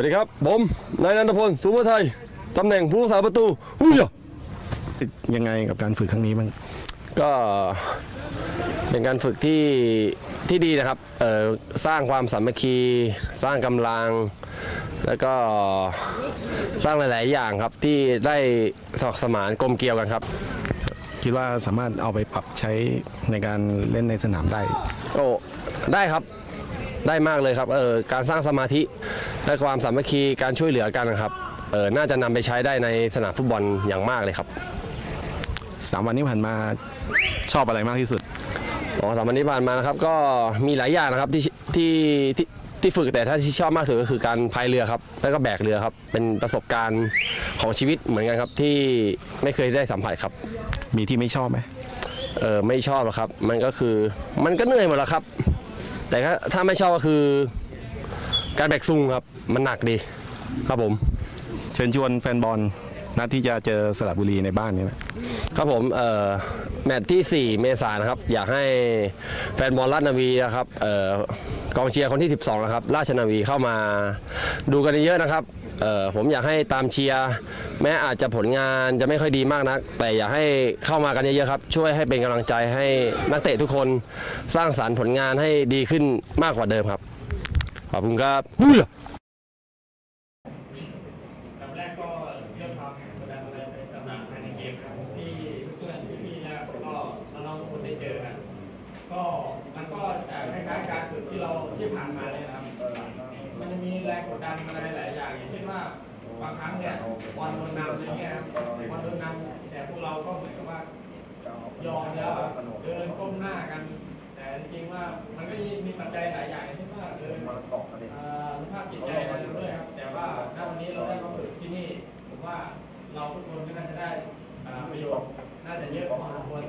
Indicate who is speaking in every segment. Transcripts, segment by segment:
Speaker 1: วัสดีครับ ผมนายนันทพลสุภไทยตำแหน่งผู้รักษาประตูอุ้ยอะ
Speaker 2: ยังไงกับการฝึกครั้งนี้บ้าง
Speaker 1: ก็เป็นการฝึกที่ที่ดีนะครับเอ่อสร้างความสามัคคี สร้างกำลัง แล้วก็สร้างหลาย ๆ อย่างครับที่ได้สมัครสมานกลมเกลียวกันครับ
Speaker 2: คิดว่าสามารถเอาไปปรับใช้ในการเล่นในสนามได้
Speaker 1: โอ้ได้ครับ ได้มากเลยครับเออการสร้างสมาธิและความสามัคคีการช่วยเหลือกันนะครับเออน่าจะนำไปใช้ได้ในสนามฟุตบอลอย่างมากเลยครับ
Speaker 2: สามวันที่ผ่านมาชอบอะไรมากที่สุด
Speaker 1: อ๋อสามวันที่ผ่านมานะครับก็มีหลายอย่างนะครับที่ที่ที่ที่ฝึกแต่ถ้าที่ชอบมากสุดก็คือการพายเรือครับแล้วก็แบกเรือครับ เป็นประสบการณ์ของชีวิตเหมือนกันครับที่ไม่เคยได้สัมผัสครับ
Speaker 2: มีที่ไม่ชอบไหม
Speaker 1: เออไม่ชอบหรอกครับ มันก็คือมันก็เหนื่อยหมดแล้วครับ แต่ถ้าถ้าไม่ชอบก็คือ การแบกซุงครับ มันหนักดีครับผม
Speaker 2: เชิญชวนแฟนบอลนัดที่จะเจอสระบุรีในบ้านนี้นะครับ
Speaker 1: ผมเอ่อแมตช์ที่ 4 เมษายนนะครับ อยากให้แฟนบอลราชนาวีนะครับเอ่อกองเชียร์คนที่ 12 นะครับ ราชนาวีเข้ามาดูกันเยอะๆนะครับ เอ่อผมอยากให้ตามเชียร์แม้อาจจะผลงานจะไม่ค่อยดีมากนัก แต่อยากให้เข้ามากันเยอะๆครับ ช่วยให้เป็นกำลังใจให้นักเตะทุกคนสร้างสารรค์ผลงานให้ดีขึ้นมากกว่าเดิมครับ ขอบคุณครับ
Speaker 3: ลำแรกก็เรื่องความกดดันอะไรไปต่างๆภายในเกมนะครับที่เพื่อนๆพี่ๆนะครับก็น้องๆทุกคนได้เจอกันก็มันก็จะคล้ายๆการฝึกที่เราที่ผ่านมาเนี่ยนะครับ มันจะมีแรงกดดันอะไรหลาย อย่างอย่างเช่นว่าบางครั้งเนี่ยบอลโดนนำอะไรเงี้ยครับบอลโดนนำแต่พวกเราก็เหมือนกับว่ายอมแล้วอะเดินก้มหน้ากัน แต่จริงๆว่ามันก็มีปัจจัยหลายอย่างอย่างเช่นว่าเดินสภาพจิตใจอะไรด้วยครับ แต่ว่าณวันนี้เราได้มาฝึกที่นี่ผมว่าเราทุกคนก็น่าจะได้ประโยชน์น่าจะเยอะพอสมควร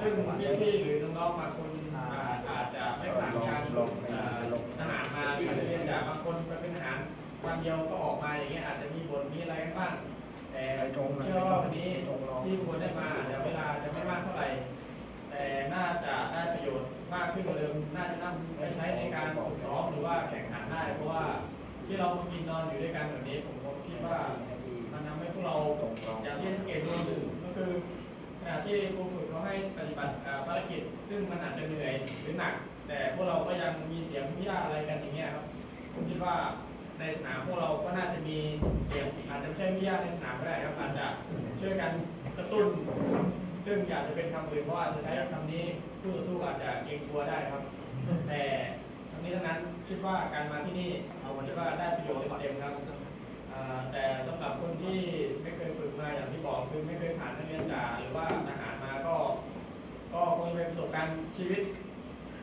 Speaker 3: ซึ่งพี่ๆหรือน้องๆบางคนอาจจะไม่ผ่านการทหารมาอาจจะเรียนจากบางคนเป็นทหาร วันเดียวก็ออกมาอย่างเงี้ยอาจจะมีบทมีอะไรกันบ้างแต่ผมเชื่อว่าวันนี้ที่ควรได้มาอาจะเวลาจะไม่มากเท่าไหร่ แต่น่าจะได้ประโยชน์มากขึ้นกว่าเดิมน่าจะนำไปใช้ในการฝึกซ้อมหรือว่าแข่งขันได้เพราะว่าที่เรากินนอนอยู่ด้วยกันแบบนี้ผมก็คิดว่ามันทำให้พวกเราอย่างที่สังเกตดูหนึ่งก็คือขณะที่ครูฝึกเขาให้ปฏิบัติภารกิจ ซึ่งมันอาจจะเหนื่อยหรือหนัก แต่พวกเราก็ยังมีเสียงพิยาอะไรกันอย่างเงี้ยครับผมคิดว่า ในสนามพวกเราก็น่าจะมีเสียงอาจจะไม่ใช่พิยาในสนามก็ได้ครับอาจจะช่วยกันกระตุ้น ซึ่งอยากจะเป็นคำอื่นเพราะว่าจจะใช้คำนี้ผู้ต่อสู้อาจจะเกรงกลัวได้ครับ แต่ทั้งนี้ทั้งนั้นคิดว่าการมาที่นี่เอาคิดว่าได้ประโยชน์เต็มครับแต่สำหรับคนที่ไม่เคยฝึกมาอย่างที่บอกคือไม่เคยผ่านนักเรียนจ่าหรือว่าทหารมาก็ ก็คงจะเป็นประสบการณ์ชีวิต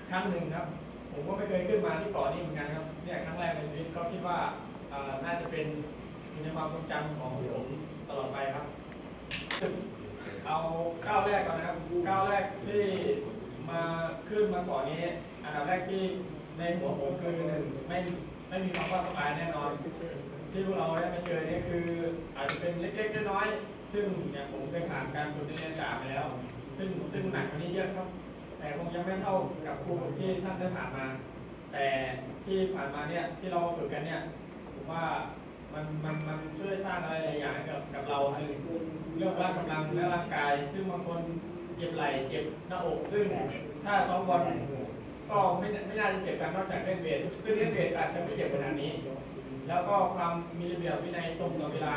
Speaker 3: ครั้งหนึ่งครับ ผมก็ไม่เคยขึ้นมาที่เกาะนี้เหมือนกันครับเนี่ยครั้งแรกในชีวิตก็คิดว่าน่าจะเป็นอยู่ในความทรงจำของผมตลอดไปครับ เอาก้าวแรกก่อนนะครับก้าวแรกที่มาขึ้นมาเก่อนนี้ อันดับแรกที่ในหัวผมคือหนึ่งไม่ไม่มีความว่าสบายแน่นอนที่พวกเราได้มาเจอเนี่ยคืออาจจะเป็นเล็กๆน้อยๆซึ่งอย่างผมเคยผ่านการฝึกเรียนจ่าไปแล้ว ซึ่งซึ่งหนักกว่านี้เยอะครับ แต่คงยังไม่เท่ากับครูฝึกที่ท่านได้ผ่านมา แต่ที่ผ่านมาเนี่ยที่เราฝึกกันเนี่ยผมว่ามันมันมันช่วยสร้างอะไรหลายอย่างกับกับเราในเรื่องร่างกำลังและร่างกาย ซึ่งบางคนเจ็บไหล่เจ็บหน้าอกซึ่งถ้าซ้อมบอลก็ไม่ไม่น่าจะเจ็บกันนอกจากเล่นเวทซึ่งเล่นเวทอาจจะไม่เจ็บขนาดนี้ แล้วก็ความมีระเบียบวินัยตรงต่อเวลา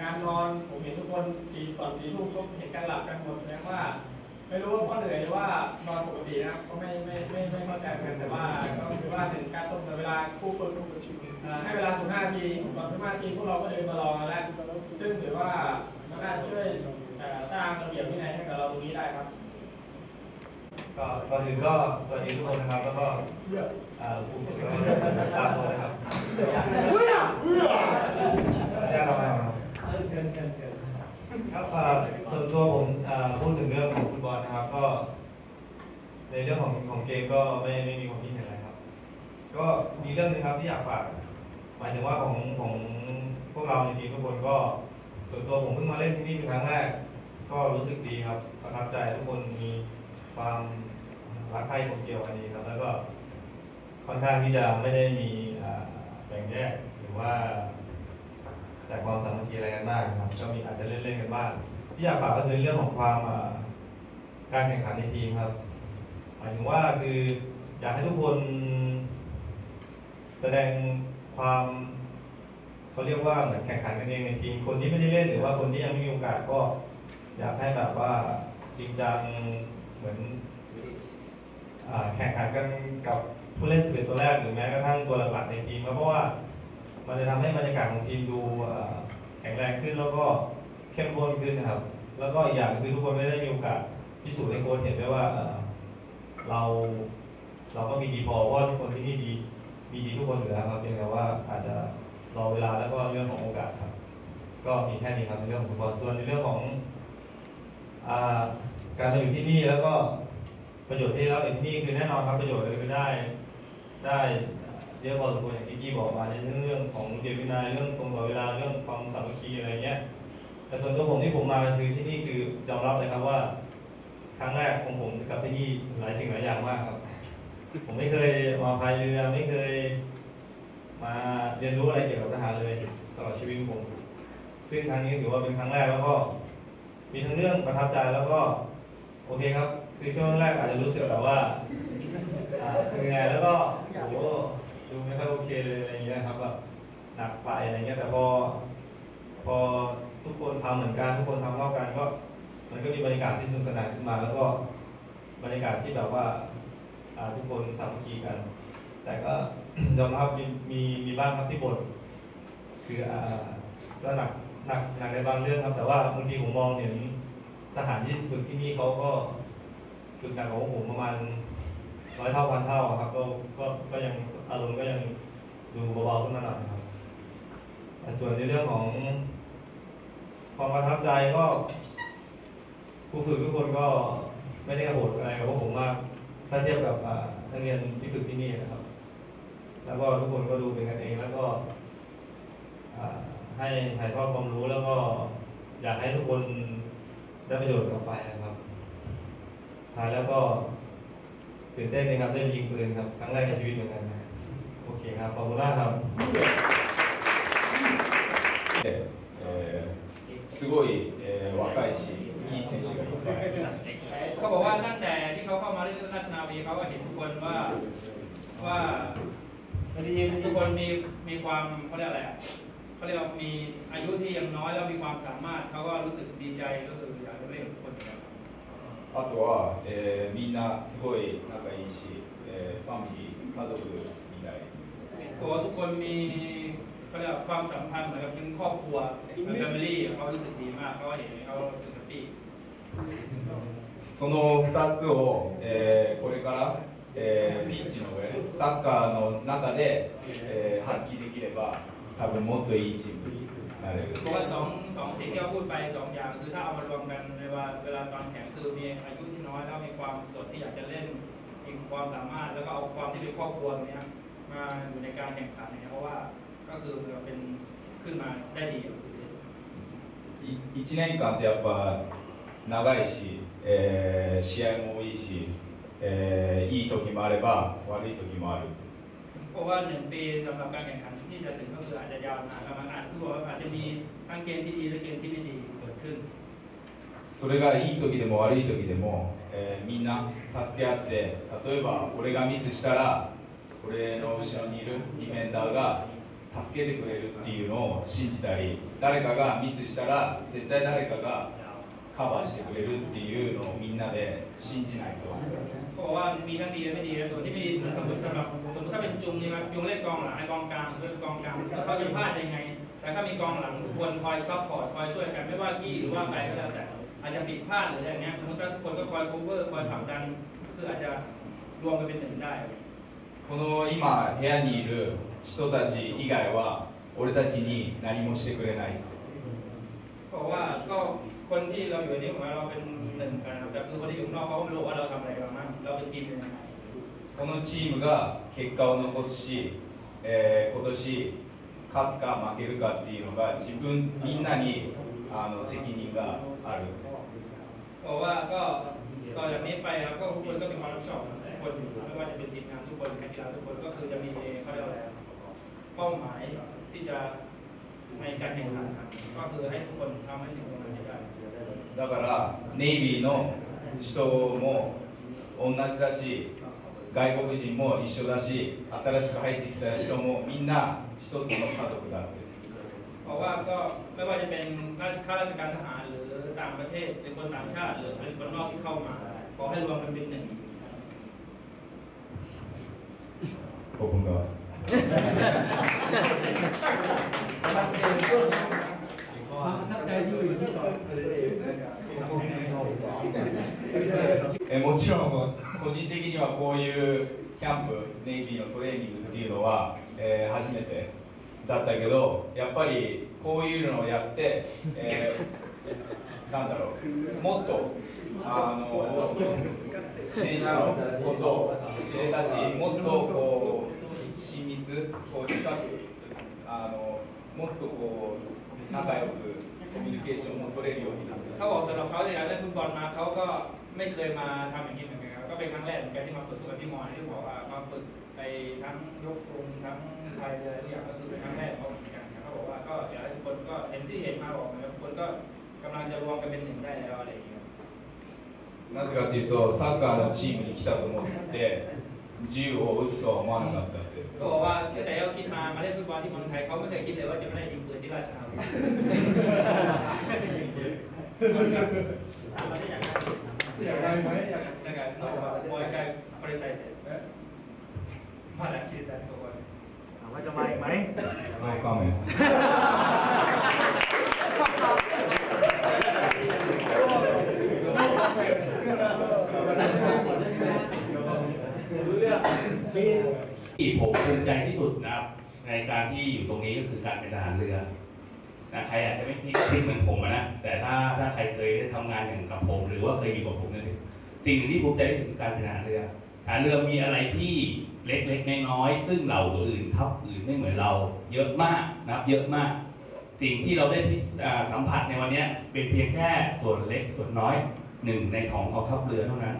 Speaker 3: การนอนผมเห็นทุกคนสี่ก่อนสี่ทุ่มก็เห็นการหลับกันหมดแสดงว่า ไม่รู้ว่าเพราะเหนื่อยหรือว่านอนปกตินะครับก็ไม่ไม่ไม่ไม่เข้าใจเหมือนกันแต่ว่าก็คือว่าถึงการตรงต่อเวลาคู่ฝึกเอ่อให้เวลา15นาทีก่อน15นาทีพวกเราก็เดินมารอกันแล้ว ซึ่งถือว่ามันน่าจะช่วยเอ่อสร้างระเบียบวินัยให้กับเราตรงนี้ได้ครับ
Speaker 4: ก็ก่อนอื่นก็สวัสดีทุกคนนะครับแล้วก็เอ่อผู้ฝึกตามตัวนะครับแจ้งเรามา ครับเอ่อส่วนตัวผมเอ่อพูดถึงเรื่องของฟุตบอลนะครับก็ ในเรื่องของของเกมก็ไม่ไม่มีความคิดเห็นอะไรครับ ก็มีเรื่องหนึงครับที่อยากฝากหมายถึงว่าของของพวกเราในทีมทุกคนก็ ส่วนตัวผมเพิ่งมาเล่นที่นี่เป็นครั้งแรก ก็รู้สึกดีครับประทับใจทุกคนมีความรักใคร่กลมเกลียวกันดีครับ แล้วก็ค่อนข้างที่จะไม่ได้มีอ่าแบ่งแยกหรือรือ ว่าแต่ความสามัคคีอะไรกันบ้างครับ ก็มีอาจจะเล่นๆกันบ้างที่อยากฝากก็คือเรื่องของความการแข่งขันในทีมครับ หมายถึงว่าคืออยากให้ทุกคน แสดงความเขาเรียกว่าเหมือนแข่งขันกันเองในทีม คนที่ไม่ได้เล่นหรือว่าคนที่ยังไม่มีโอกาสก็ อยากให้แบบว่าจริงจังเหมือนอแข่งขันกันกับผู้เล่น11ตัวแรกหรือแม้กระทั่งตัวหลักๆในทีมครับเพราะว่า มันจะทำให้บรรยากาศของทีมดูแข็งแรงขึ้นแล้วก็เข้มข้นขึ้นนะครับ แล้วก็อีกอย่างคือทุกคนไม่ได้มีโอกาสพิสูจน์ให้โค้ชเห็นได้ว่าเรา เราก็มีดีพอว่าทุกคนที่นี่ดีมีดีทุกคนอยู่แล้วครับเพียงแต่ว่าอาจจะรอเวลาแล้วก็เรื่องของโอกาสครับ ก็มีแค่นี้ครับในเรื่องของฟุตบอลส่วนในเรื่องของอการมาอยู่ที่นี่แล้วก็ประโยชน์ที่ได้รับจากที่นี่คือแน่นอนครับประโยชน์เลยได้ได้เยอะพอสมควร กี้บอกมาในเรื่องของเดียวินัยเรื่องตรงต่อเวลาเรื่องความสามัคคีอะไรเงี้ย แต่ส่วนตัวผมที่ผมมาคือที่นี่คือยอมรับเลยครับว่า ครั้งแรกของผมกับที่นี่หลายสิ่งหลายอย่างมากครับ ผมไม่เคยมาพายเรือไม่เคย มาเรียนรู้อะไรเกี่ยวกับทหารเลยตลอดชีวิตของผม ซึ่งครั้งนี้ถือว่าเป็นครั้งแรกแล้วก็ มีทั้งเรื่องประทับใจแล้วก็โอเคครับ คือช่วงแรกอาจจะรู้สึกแบบว่าเป็นไงแล้วก็โอ้ ดูไม่ค่อยโอเคเลยอะไรอย่างเงี้ยครับแบบหนักไปอะไรเงี้ยแต่พอ พอทุกคนทำเหมือนกันทุกคนทำเท่ากันก็มันก็มีบรรยากาศที่สนุกสนานขึ้นมา แล้วก็บรรยากาศที่แบบว่าทุกคนสามัคคีกัน แต่ก็ยอมรับมีมีมีบ้างครับที่บ่นคืออ่าก็หนักหนักหนักในบางเรื่องครับ แต่ว่าบางทีผมมองเห็นทหารที่ฝึกที่นี่เขาก็ฝึกหนักกว่าผมประมาณ ร้อยเท่าพันเท่าครับก็ก็ก็ยังอารมณ์ก็ยังดูเบาๆขึ้นมาหน่อยครับแต่ส่วนในเรื่องของความประทับใจก็ผู้ฝึกทุกคนก็ไม่ได้โหดอะไรกับพวกผมมากถ้าเทียบกับอ่านักเรียนที่ฝึกที่นี่นะครับ แล้วก็ทุกคนก็ดูเป็นกันเองแล้วก็ให้ถ่ายทอดความรู้แล้วก็อยากให้ทุกคนได้ประโยชน์กลับไปนะครับท้ายแล้วก็ ตื่นเต้นนะครับได้ยิงปืนครับครั้งแรกในชีวิตเหมือนกันนะโอเคครับขอบคุณมากครับ
Speaker 5: えーすごい、えー若いし、いい選手がいっぱい。
Speaker 6: เขาบอกว่าตั้งแต่ที่เขาเข้ามาเล่นราชนาวีเขาก็เห็นทุกคนว่าว่าทุกคนมีมีความเขาเรียกอะไรอ่ะเขาเรียกว่ามีอายุที่ยังน้อยแล้วมีความสามารถเขาก็รู้สึกดีใจก็คืออยาก ึก
Speaker 5: あとは、えーみんなすごい仲いいし、えーファミリー、家族みたい。
Speaker 6: ตัวทุกคนมีเขาเรียกว่าความสัมพันธ์เหมือนกับเป็นครอบครัวเป็นแฟมิลี่เขารู้สึกดีมากเขาเห็นเขารู้สึกแฮปปี้
Speaker 5: その2つを、えーこれから、えーピッチの上、サッカーの中で、えー発揮できれば、多分もっといいチームになれる。
Speaker 6: เพราะว่าสองสองสิ่งที่เขาพูดไปสองอย่างคือถ้าเอามารวมกันในว่าเวลาตอนแข่งคือมีอายุที่น้อยแล้วมีความสดที่อยากจะเล่นมีความสามารถแล้วก็เอาความที่เป็นครอบครัวตรงเนี้ยมาอยู่ในการแข่งขันเนี่ยเพราะว่าก็คือเราเป็นขึ้นมาได้ดี
Speaker 5: 1年間ってやっぱ長いし、えー試合も多いし、えーいい時もあれば悪い時もある
Speaker 6: เพราะว่าหนึ่งปีสำหรับการแข่งขันที่จะถึงก็คืออาจจะยาวนานแล้วมันอาจคือบอกว่าอาจจะมีทั้งเกมที่ดีและเกมที่ไม่ดีเกิดขึ้น
Speaker 5: それがいい時でも悪い時でも、えーみんな助け合って例えば俺がミスしたら俺の後ろにいるディフェンダーが助けてくれるっていうのを信じたり誰かがミスしたら絶対誰かがカバーしてくれるっていうのをみんなで信じないと
Speaker 6: สมมติสำหรับสมมติถ้าเป็นจุงนี่ครับจุงเล่นกองหลังไอ้กองกลางเล่นกองกลางแล้วเขาจะพลาดยังไง แต่ถ้ามีกองหลังทุกคนคอยซัพพอร์ตคอยช่วยกันไม่ว่ากี้หรือว่าใครก็แล้วแต่ อาจจะผิดพลาดหรืออะไรเงี้ยสมมติว่าทุกคนก็คอย cover คอยผลักดันคืออาจจะรวมกันเป็นหนึ่งได้
Speaker 5: この今部屋にいる人たち以外は俺たちに何もしてくれない
Speaker 6: เพราะว่าก็คนที่เราอยู่นี่ผมว่าเราเป็นหนึ่งกันนะครับแต่คือคนที่อยู่ข้างนอกเขาก็ไม่รู้ว่าเราทำอะไรกันบ้างเราเป็นทีมเป็นยังไง
Speaker 5: このチームが結果を残すし、えー今年勝つか負けるかっていうのが自分みんなにあの責任がある
Speaker 6: เพราะว่าก็ต่อจากนี้ไปครับก็ทุกคนก็มีความรับผิดชอบทุกคนไม่ว่าจะเป็นทีมงานทุกคนนักกีฬาทุกคนก็คือจะมีเขาเรียกว่าอะไรอะเป้าหมาย
Speaker 3: ที่จะในการแข่งขันครับ ก็คือให้ทุกคนทำให้ถึงตรงนั้นให้ได้
Speaker 5: だからネイビーの人も同じだし 外国人も一緒だし新しく入ってきた人もみんな一つの家族だって
Speaker 3: เพราะว่าก็ไม่ว่าจะเป็นราชข้าราชการทหารหรือต่างประเทศหรือคนต่างชาติ หรือคนนอกที่เข้ามาขอให้รวมกันเป็นหนึ่ง
Speaker 5: 僕が えもちろん 個人的にはこういうキャンプネイビーのトレーニングっていうのは、えー初めてだったけどやっぱりこういうのをやって、えーなんだろうもっとあの選手のことを知れたしもっとこう親密こう近くあのもっとこう仲良くコミュニケーションも取れるようになった
Speaker 3: เขาบอกสำหรับเขาในการเล่นฟุตบอลมาเขาก็ไม่เคยมาทำอย่างนี้เหมือนกันครับ น ก็เป็นครั้งแรกเหมือนกันที่มาฝึกกับที่มอญที่บอกว่ามาฝึกไปทั้งยกฟุงทั้งไทยเลยทุกอย่างก็คือเป็นครั้งแรกของเขาเหมือนกันครับเขาบอกว่าก็อยากให้ทุกคนก็เห็นที่เห็นมาบอกนะครับทุกคนก็กำลังจะรวมกันเป็นหนึ่งได้แล้วอะไรอย่างเงี้ย
Speaker 5: なぜかというとサッカーのチームに来たと思って銃を撃つとは思わなかったって
Speaker 3: ก็บอกว่าตั้งแต่เขาคิดมามาเล่นฟุตบอลที่เมืองไทยเขาไม่เคยคิดเลยว่าจะไม่ได้ยิงปืนที่ราชนาวี อยากได้ไหมอยากได้ไหมนอกจากบอยไกこれ大体まだ切れたところ
Speaker 7: ถามว่าจะมาอีกไหม
Speaker 5: ノーカメント
Speaker 8: ที่ผมภูมิใจที่สุดนะครับในการที่อยู่ตรงนี้ก็คือการเป็นทหารเรือ นะใครอาจจะไม่คิดคิดเหมือนผมนะ แต่ถ้าถ้าใครเคยได้ทำงานอย่างกับผม หรือว่าเคยอยู่กับผมนั่นเองสิ่งหนึ่งที่ภูมิใจที่สุดคือการเป็นทหารเรือทหารเรือมีอะไรที่เล็กๆน้อยๆซึ่งเราอื่นทัพอื่นไม่เหมือนเรา เยอะมากนะครับเยอะมาก สิ่งที่เราได้สัมผัสในวันนี้เป็นเพียงแค่ส่วนเล็กส่วนน้อยหนึ่งในของกองทัพเรือเท่านั้น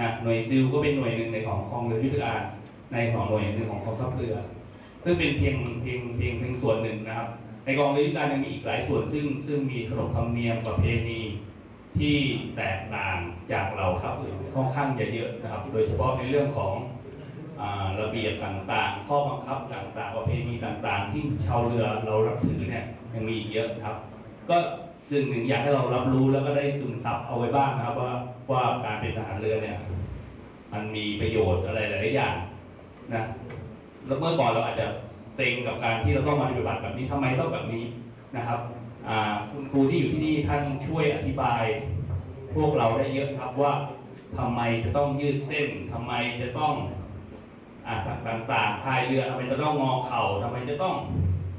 Speaker 8: นะหน่วยซิลก็เป็นหน่วยหนึ่งในของกองเรือยุทธการในของหน่วยหนึ่งของกองทัพเรือ ซึ่งเป็นเพียงเพียงเพียงเพียงส่วนหนึ่งนะครับ ในกองเรือยุทธการยังมีอีกหลายส่วนซึ่งซึ่งมีขนบธรรมเนียมประเพณีที่แตกต่างจากเราทัพอื่นค่อนข้างจะเยอะนะครับ โดยเฉพาะในเรื่องของอ่าระเบียบต่างๆ ข้อบังคับต่างๆ ประเพณีต่างๆ ที่ชาวเรือเรารับถือเนี่ยยังมีอีกเยอะครับ ก็ซึ่งหนึ่งอยากให้เรารับรู้แล้วก็ได้ซึมซับเอาไว้บ้างนะครับ ว่าว่าการเป็นทหารเรือเนี่ย มันมีประโยชน์อะไรหลายอย่างนะแล้วเมื่อก่อนเราอาจจะ เซ็งกับการที่เราต้องมาปฏิบัติแบบนี้ทำไมต้องแบบนี้นะครับคุณครูที่อยู่ที่นี่ท่านช่วยอธิบาย พวกเราได้เยอะครับว่าทำไมจะต้องยืดเส้นทำไมจะต้องอ่าต่างๆพายเรือทำไมจะต้องงอเข่าทำไมจะต้อง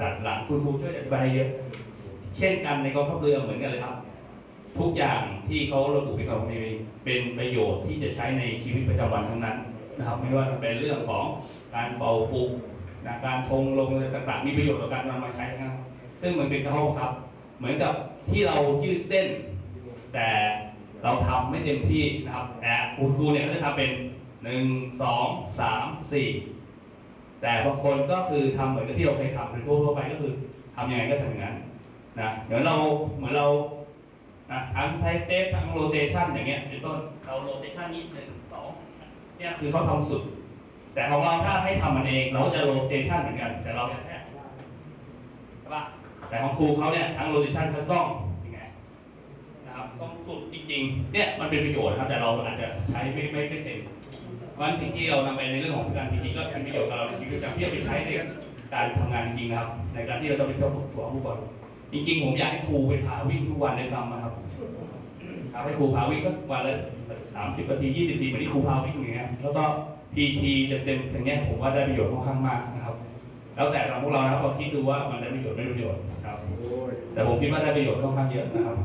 Speaker 8: ดัดหลังคุณครูช่วยอธิบายเยอะ เช่นกันในกองทัพเรือเหมือนกันเลยครับ ทุกอย่างที่เขาระบุเป็นกองทัพเรือเป็นประโยชน์ที่จะใช้ในชีวิตประจำวันทั้งนั้นนะครับ ไม่ว่าจะเป็นเรื่องของการเป่าปุก การทงลงอะไรต่างๆมีประโยชน์ต่อการนำมาใช้นะครับซึ่งเหมันเป็นข้อบังคับ เหมือนกับที่เรายืดเส้น แต่เราทำไม่เต็มที่นะครับแต่คุณครูเนี่ยก็จะทำเป็นหนึ่งสองสามสี่แต่บางคนก็คือทำเหมือนกับที่เราเคยทำเป็นทั่วไปก็คือทำยังไงก็ทำอย่างนั้นนะเหมือนเราเหมือนเรานะทั้งใช้เทปทั้งโรเตชันอย่างเงี้ยเป็นต้นเราโรเตชันนี้หนึ่งสองเนี่ยคือเขาทำสุด แต่ของเราถ้าให้ทำมันเอง เราก็จะโรเตชันเหมือนกัน แต่เราแค่ใช่ปะแต่ของครูเขาเนี่ยทั้งโรเตชันทั้งกล้องยังไงนะครับต้องสุดจริงๆเนี่ยมันเป็นประโยชน์ครับแต่เราอาจจะใช้ไม่ไม่เต็มวันสิ่งที่เรานำไปในเรื่องของการจริงๆก็เป็นประโยชน์กับเราในชีวิตประจำที่จะไปใช้ในการทำงานจริงครับ ในการที่เราจะไปเที่ยวฝึกผู้บอลจริงๆผมอยากให้ครูไปพาวิ่งทุกวันเลยซ้ำนะครับครับให้ครูพาวิ่งก็วันละสามสิบนาทียี่สิบนาทีเหมือนที่ครูพาวิ่งอย่างเงี้ยแล้วก็ พีทีเต็มๆอย่างเงี้ยผมว่าได้ประโยชน์ค่อนข้างมากนะครับ แล้วแต่เราพวกเรานะครับเราคิดดูว่ามันได้ประโยชน์ไม่ประโยชน์นะครับ แต่ผมคิดว่าได้ประโยชน์ค่อนข้างเยอะนะครับ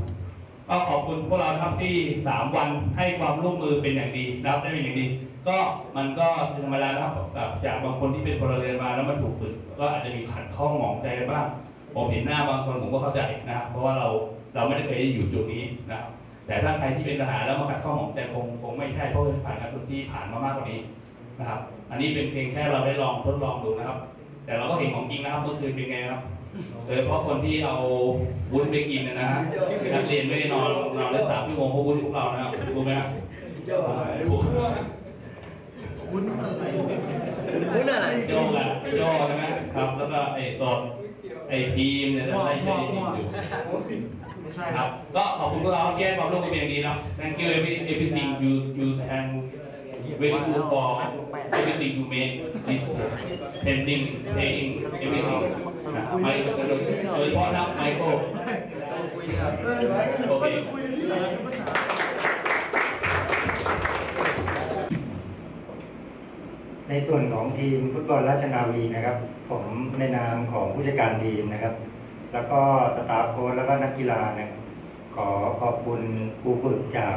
Speaker 8: ก็ขอบคุณพวกเราครับที่สามวันให้ความร่วมมือเป็นอย่างดีรับได้เป็นอย่างดี ก็มันก็ธรรมดานะครับจากบางคนที่เป็นพลเรือนมาแล้วมาถูกฝึกก็อาจจะมีขัดข้องหมองใจบ้างผมเห็นหน้าบางคนผมก็เข้าใจนะครับเพราะว่าเราเราไม่ได้เคยอยู่จุดนี้นะครับแต่ถ้าใครที่เป็นทหารแล้วมาขัดข้องหมองใจคงคงไม่ใช่เพราะว่าผ่านการฝึกที่ผ่านมามากกว่านี้ นะครับ อันนี้เป็นเพียงแค่เราได้ลองทดลองดูนะครับ แต่เราก็เห็นของจริงนะครับเมื่อคืนเป็นไงครับโดยเฉพาะคนที่เอาวุ้นไปกินนะนะฮะนักเรียนไม่ได้นอนนอนได้สามชั่วโมงเพราะวุ้นพวกเรานะครับรู้ไหมครับรู้
Speaker 7: วุ้นอะไร
Speaker 3: พูดอะไร
Speaker 8: โจกอะโจใช่ไหมครับ แล้วก็ไอ้สดไอ้พีมเนี่ยจะได้ได้ทีมอยู่
Speaker 7: ไม่ใช่
Speaker 8: ค
Speaker 7: ค
Speaker 8: รั
Speaker 7: รั
Speaker 8: บบก็ขอบคุณพวกเราที่ให้ความร่วมมือเป็นอย่างดีเนาะ Thank you every everything you you and very good for everything you made this pending paying everything นะไมโดยโดยเฉพาะนะไมโครโอเค
Speaker 9: ในส่วนของทีมฟุตบอลราชนาวีนะครับ ผมในนามของผู้จัดการทีมนะครับ แล้วก็สตาฟโค้ชแล้วก็นักกีฬาเนี่ยขอขอบคุณครูฝึกจาก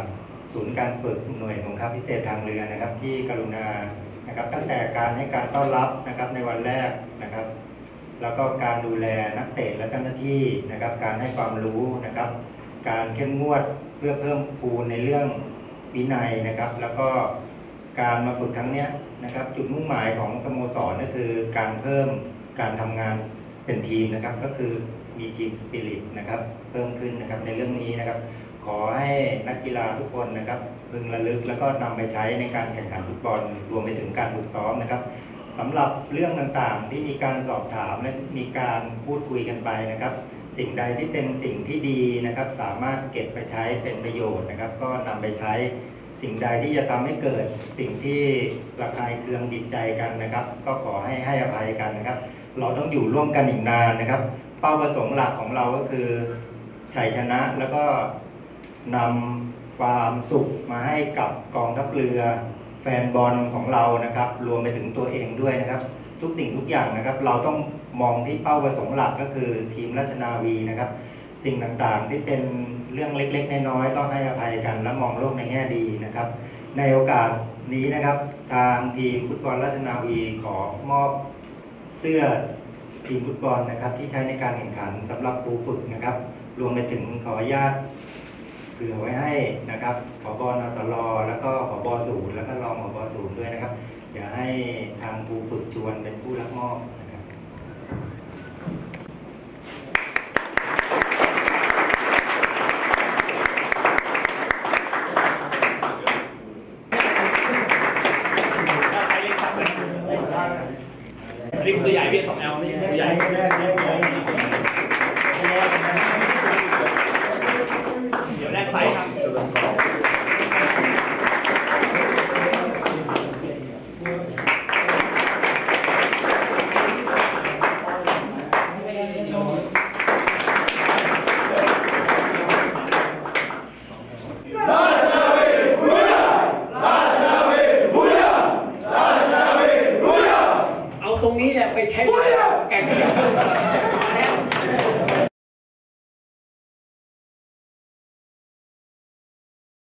Speaker 9: ศูนย์การฝึกหน่วยสงครามพิเศษทางเรือนะครับ ที่กรุณานะครับตั้งแต่การให้การต้อนรับนะครับในวันแรกนะครับ แล้วก็การดูแลนักเตะและเจ้าหน้าที่นะครับ การให้ความรู้นะครับ การเข้มงวดเพื่อเพิ่มพูนในเรื่องวินัยนะครับ แล้วก็การมาฝึกครั้งนี้นะครับ จุดมุ่งหมายของสโมสรก็คือการเพิ่มการทำงานเป็นทีมนะครับ ก็คือมีทีมสปิริตนะครับ เพิ่มขึ้นนะครับในเรื่องนี้นะครับ ขอให้นักกีฬาทุกคนนะครับพึงระลึกแล้วก็นำไปใช้ในการแข่งขันฟุตบอลรวมไปถึงการฝึกซ้อมนะครับสำหรับเรื่องต่างๆ ที่มีการสอบถามและมีการพูดคุยกันไปนะครับ สิ่งใดที่เป็นสิ่งที่ดีนะครับ สามารถเก็บไปใช้เป็นประโยชน์นะครับ ก็นำไปใช้สิ่งใดที่จะทำให้เกิดสิ่งที่ระคายเคืองจิตใจกันนะครับ ก็ขอให้ให้อภัยกันนะครับ เราต้องอยู่ร่วมกันอีกนานนะครับ เป้าประสงค์หลักของเราก็คือชัยชนะแล้วก็ นำความสุขมาให้กับกองทัพเรือ แฟนบอลของเรานะครับ รวมไปถึงตัวเองด้วยนะครับ ทุกสิ่งทุกอย่างนะครับ เราต้องมองที่เป้าประสงค์หลักก็คือทีมราชนาวีนะครับ สิ่งต่างๆที่เป็นเรื่องเล็กๆ น้อยๆก็ให้อภัยกันและมองโลกในแง่ดีนะครับ ในโอกาสนี้นะครับ ทางทีมฟุตบอลราชนาวีขอมอบเสื้อทีมฟุตบอลนะครับที่ใช้ในการแข่งขันสำหรับครูฝึกนะครับ รวมไปถึงขออนุญาต เผื่อไว้ให้นะครับผบนตรแล้วก็ผบศูนย์แล้วก็รองผบศูนย์ด้วยนะครับ อย่าให้ทางครูฝึกชวนเป็นผู้รับมอบ